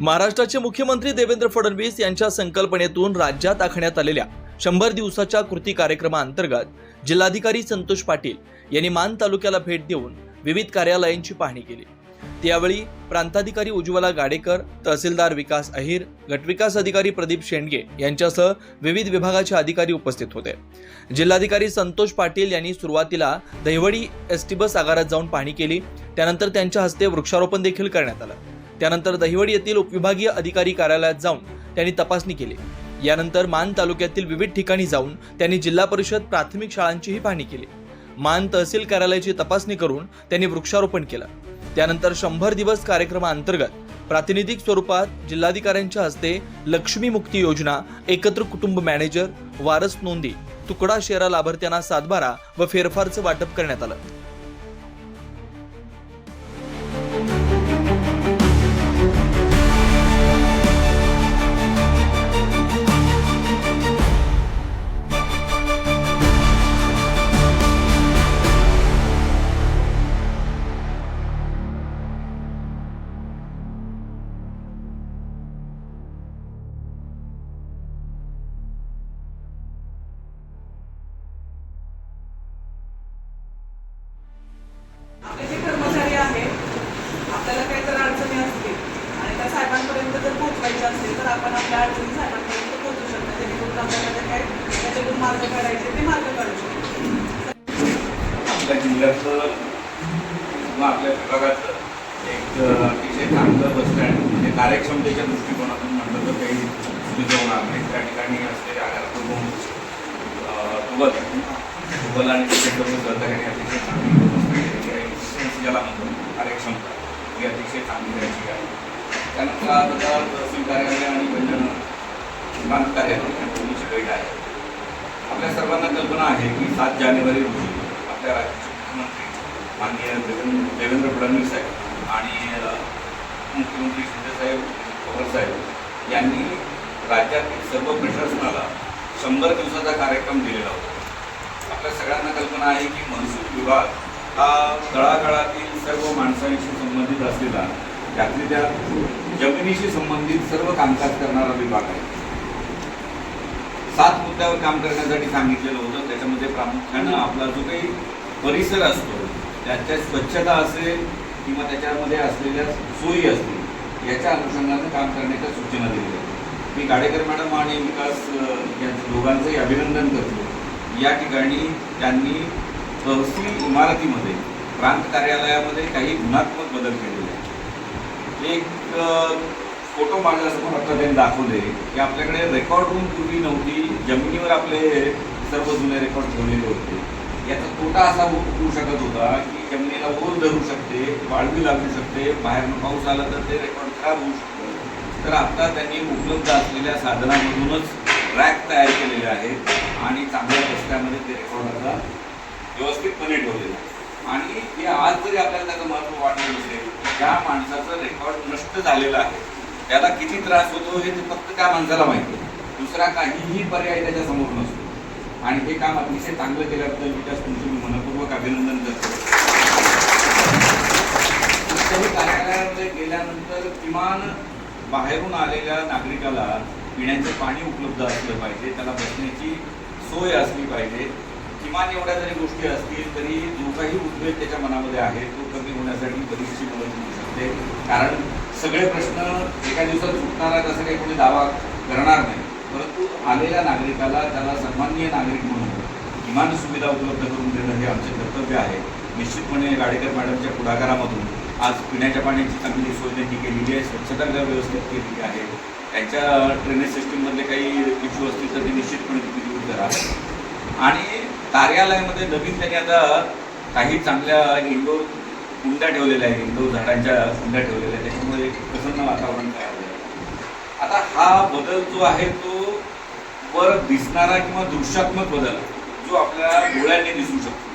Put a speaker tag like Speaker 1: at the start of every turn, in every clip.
Speaker 1: महाराष्ट्राचे मुख्यमंत्री देवेंद्र फडणवीस यांच्या संकल्पनेतून राज्यात आखण्यात आलेल्या शंभर दिवसाच्या कृती कार्यक्रमाअंतर्गत जिल्हाधिकारी संतोष पाटील यांनी मान तालुक्याला भेट देऊन विविध कार्यालयांची पाहणी केली. त्यावेळी प्रांताधिकारी उज्ज्वला गाडेकर तहसीलदार विकास अहिर गटविकास अधिकारी प्रदीप शेंडगे यांच्यासह विविध विभागाचे अधिकारी उपस्थित होते. जिल्हाधिकारी संतोष पाटील यांनी सुरुवातीला दहिवडी एस टी बस आगारात जाऊन पाहणी केली. त्यानंतर त्यांच्या हस्ते वृक्षारोपण देखील करण्यात आलं. त्यानंतर दहिवडी येथील उपविभागीय अधिकारी कार्यालयात जाऊन त्यांनी तपासणी केली. यानंतर मान तालुक्यातील विविध ठिकाणी जाऊन त्यांनी जिल्हा परिषद प्राथमिक शाळांचीही पाहणी केली. मान तहसील कार्यालयाची तपासणी करून त्यांनी वृक्षारोपण केलं. त्यानंतर शंभर दिवस कार्यक्रमाअंतर्गत प्रातिनिधिक स्वरूपात जिल्हाधिकाऱ्यांच्या हस्ते लक्ष्मी मुक्ती योजना एकत्र कुटुंब मॅनेजर वारस नोंदी तुकडा शेरा लाभार्थ्यांना सातबारा व फेरफारचं वाटप करण्यात आलं.
Speaker 2: जर पोहोचवायच्या असेल तर आपण आपल्या अडचणी साहेबांपर्यंत पोहोचू शकतो. जेणेकरून आपल्याला जे काय त्याच्यातून मार्ग काढायचे ते मार्ग काढू शकतो.
Speaker 3: आपल्या जिल्ह्याचं किंवा आपल्या विभागाचं एक अतिशय चांगलं बस स्टँड म्हणजे कार्यक्षमतेच्या दृष्टिकोनातून म्हटलं तर काही सुविधा नाही. त्या ठिकाणी असलेले आधारपूर्वक तुबल तुबल आणि त्याच्याकडून सहकार्याने अतिशय चांगली व्यवस्था केलेली आहे Efficiency ज्याला म्हणतो कार्यक्षमता ही अतिशय चांगली द्यायची आहे त्यानंतर आता तहसील कार्यालय आणि वैद्यन प्रांत कार्यालय या दोन्हीची भेट आहे. आपल्या सर्वांना कल्पना आहे की सात जानेवारी रोजी आपल्या राज्याचे मुख्यमंत्री माननीय देवेंद्र देवेंद्र फडणवीस साहेब आणि मुख्यमंत्री शिंदेसाहेब पवार साहेब यांनी राज्यातील सर्व प्रशासनाला शंभर दिवसाचा कार्यक्रम दिलेला होता. आपल्या सगळ्यांना कल्पना आहे की महसूल विभाग हा तळागाळातील सर्व माणसांशी संबंधित असलेला त्यातली त्या जमिनीशी संबंधित सर्व कामकाज करणारा विभाग आहे. सात मुद्द्यावर काम करण्यासाठी सांगितलेलं होतं. त्याच्यामध्ये प्रामुख्यानं आपला जो काही परिसर असतो त्याच्या स्वच्छता असेल किंवा त्याच्यामध्ये असलेल्या सोयी असतील याच्या अनुषंगानं काम करण्याच्या सूचना दिल्या मी गाडेकर मॅडम आणि विकास यांचं दोघांचंही अभिनंदन करतो. या ठिकाणी त्यांनी तहसील इमारतीमध्ये प्रांत कार्यालयामध्ये काही गुणात्मक बदल केलेले आहेत. एक एक फोटो माझ्यासमोर आता त्यांनी दाखवले की आपल्याकडे रेकॉर्ड रूम पूर्वी नव्हती जमिनीवर आपले सर्व जुने रेकॉर्ड ठेवलेले होते. याचा तोटा असा होऊ होऊ शकत होता की जमिनीला ओल धरू शकते वाळवी लागू शकते बाहेरनं पाऊस आला तर ते रेकॉर्ड खराब होऊ शकतं. तर आता त्यांनी उपलब्ध असलेल्या साधनामधूनच रॅक तयार केलेले आहेत आणि चांगल्या रस्त्यामध्ये ते रेकॉर्ड आता व्यवस्थितपणे ठेवलेलं आहे आणि हे आज जरी आपल्याला त्याचं महत्त्व वाटलं नसेल ज्या माणसाचं रेकॉर्ड नष्ट झालेलं आहे त्याला किती त्रास होतो हे ते फक्त त्या माणसाला माहिती आहे. दुसरा काहीही पर्याय त्याच्यासमोर नसतो. आणि हे काम अतिशय चांगलं केल्याबद्दल विकास तुमचं मी मनपूर्वक अभिनंदन करतो. कुठल्याही कार्यालयामध्ये गेल्यानंतर किमान बाहेरून आलेल्या नागरिकाला पिण्याचे पाणी उपलब्ध असलं पाहिजे त्याला बसण्याची सोय असली पाहिजे. किमान एवढ्या जरी गोष्टी असतील तरी जो काही उद्वेग त्याच्या मनामध्ये आहे तो करण्यासाठी बरीचशी मदत होऊ शकते कारण सगळे प्रश्न एका दिवसात सुटणार असं काही कोणी दावा करणार नाही. परंतु आलेल्या नागरिकाला त्याला सन्माननीय नागरिक म्हणून किमान सुविधा उपलब्ध करून देणं हे आमचे कर्तव्य आहे. निश्चितपणे गाडेकर मॅडमच्या पुढाकारामधून आज पिण्याच्या पाण्याची चांगली सोय त्यांनी केलेली आहे स्वच्छता व्यवस्थित केलेली आहे. त्यांच्या ड्रेनेज सिस्टीममधले काही इश्यू असतील तर ते निश्चितपणे तुम्ही दूर करा. आणि कार्यालयामध्ये नवीन त्यांनी आता काही चांगल्या इंडोर कुंड्या ठेवलेल्या आहेत इंडोर झाडांच्या कुंड्या ठेवलेल्या आहेत त्याच्यामुळे एक प्रसन्न वातावरण तयार झालं आता हा बदल जो आहे तो वर दिसणारा किंवा दृश्यात्मक बदल जो आपल्या डोळ्यांनी दिसू शकतो.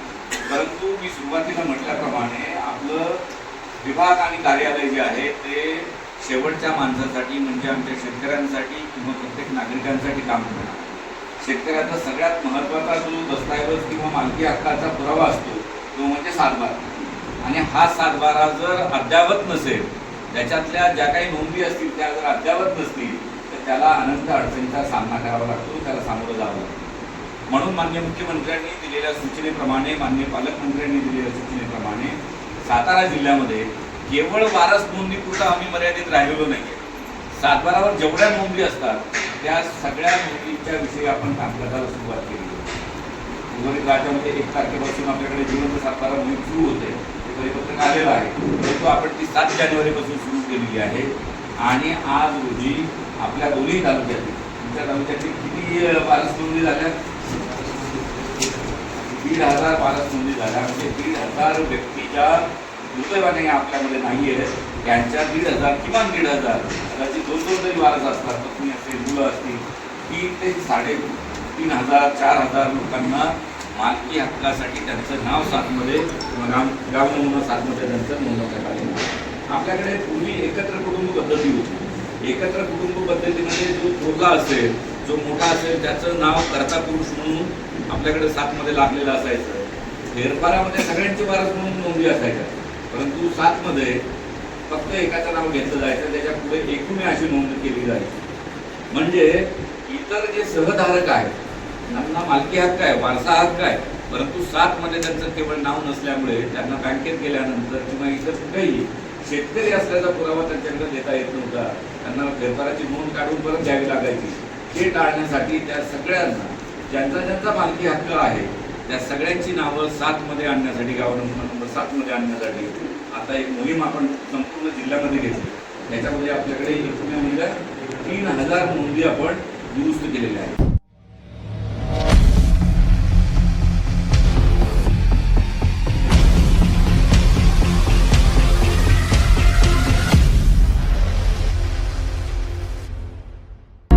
Speaker 3: परंतु मी सुरुवातीला म्हटल्याप्रमाणे आपलं विभाग आणि कार्यालय जे आहे ते शेवटच्या माणसासाठी म्हणजे आमच्या शेतकऱ्यांसाठी किंवा प्रत्येक नागरिकांसाठी काम करणार शेतकऱ्याचा सगळ्यात महत्त्वाचा जो दस्तऐवज किंवा मालकी हक्काचा पुरावा असतो तो म्हणजे सातबारा. आणि हा सातबारा जर अद्यावत नसेल त्याच्यातल्या ज्या काही नोंदी असतील त्या जर अद्यावत नसतील तर त्याला अनंत अडचणीचा सामना करावा लागतो त्याला सामोरं जावं लागतं. म्हणून मान्य मुख्यमंत्र्यांनी दिलेल्या सूचनेप्रमाणे मान्य पालकमंत्र्यांनी दिलेल्या सूचनेप्रमाणे सातारा जिल्ह्यामध्ये केवळ वारस नोंदणीपुरता आम्ही मर्यादित राहिलेलो नाही सातबारावर जेवढ्या नोंदी असतात त्या सगळ्या नोंदीच्या विषयी आपण काम करायला सुरुवात केली. उर्वरित राज्यामध्ये एक तारखेपासून आपल्याकडे जिवंत सातबारा मोहीम सुरू होते. परिपत्रक आलेलं आहे. परंतु आपण ती सात जानेवारीपासून सुरू केलेली आहे. आणि आज रोजी आपल्या दोन्ही तालुक्यातील तुमच्या तालुक्यातील किती बालस नोंदी झाल्या? दीड हजार बारा नोंदी झाल्या. म्हणजे दीड हजार व्यक्तीच्या दुर्दैवाने आपल्यामध्ये नाही आहे त्यांच्या दीड हजार किमान दीड हजार कदाचित दोन दोन तरी वारस असतात. पत्नी असतील मुलं असतील की ते साडे तीन हजार चार हजार लोकांना मालकी हक्कासाठी त्यांचं नाव सातमध्ये नाम गाव नमुना सातमध्ये त्यांचं नोंदवण्यात आलेलं आपल्याकडे पूर्वी एकत्र कुटुंब पद्धती होती. एकत्र कुटुंब पद्धतीमध्ये जो थोरला असेल जो मोठा असेल त्याचं नाव कर्ता पुरुष म्हणून आपल्याकडे सातमध्ये लागलेलं असायचं. फेरफारामध्ये सगळ्यांचे वारस म्हणून नोंदी असायच्या. परंतु सातमध्ये फक्त एकाचं नाव घेतलं जायचं त्याच्या पुढे एकूण अशी नोंद केली जायची. म्हणजे इतर जे सहधारक आहेत त्यांना मालकी हक्क आहे वारसा हक्क आहे. परंतु सातमध्ये त्यांचं केवळ नाव नसल्यामुळे त्यांना बँकेत गेल्यानंतर किंवा इतर कुठेही शेतकरी असल्याचा पुरावा त्यांच्याकडे देता येत नव्हता. त्यांना व्यापाराची नोंद काढून परत द्यावी लागायची. हे टाळण्यासाठी त्या सगळ्यांना ज्यांचा ज्यांचा मालकी हक्क आहे त्या सगळ्यांची नावं सातमध्ये आणण्यासाठी गाव नंबर सातमध्ये आणण्यासाठी आता एक मोहीम आपण संपूर्ण जिल्ह्यामध्ये घेतली. त्याच्यामध्ये आपल्याकडे एकूण तीन हजार नोंदी आपण दुरुस्त केलेल्या आहेत.